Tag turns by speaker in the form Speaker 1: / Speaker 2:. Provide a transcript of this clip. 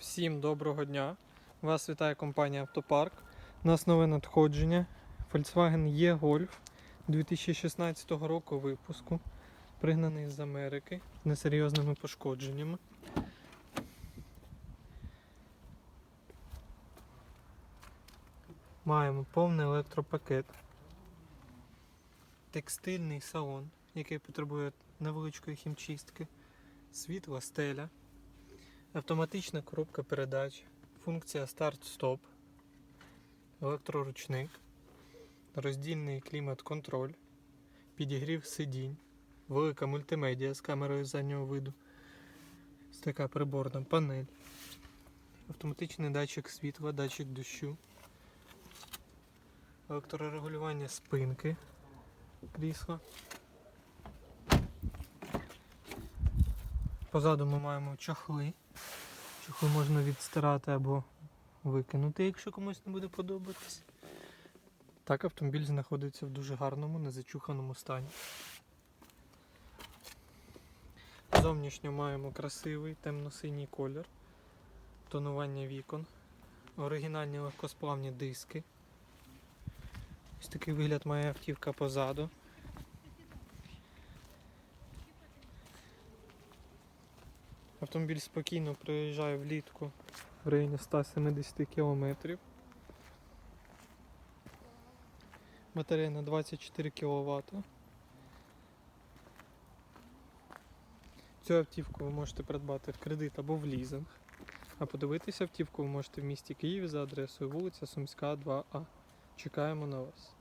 Speaker 1: Всім доброго дня! Вас вітає компанія Автопарк. У нас нове надходження. Volkswagen E-Golf 2016 року випуску. Пригнаний з Америки з несерйозними пошкодженнями. Маємо повний електропакет. Текстильний салон, який потребує невеличкої хімчистки. Світла стеля. Автоматична коробка передач, функція старт-стоп, електроручник, роздільний клімат-контроль, підігрів сидінь, велика мультимедіа з камерою заднього виду, така приборна панель, автоматичний датчик світла, датчик дощу, електрорегулювання спинки крісла. Позаду ми маємо чохли. Чохли можна відстирати або викинути, якщо комусь не буде подобатись. Так, автомобіль знаходиться в дуже гарному, незачуханому стані. Зовнішньо маємо красивий темно-синій колір, тонування вікон, оригінальні легкосплавні диски. Ось такий вигляд має автівка позаду. Автомобіль спокійно проїжджає влітку в районі 170 км. Батарея на 24 кВт. Цю автівку ви можете придбати в кредит або в лізинг. А подивитися автівку ви можете в місті Києві за адресою вулиця Сумська, 2А. Чекаємо на вас.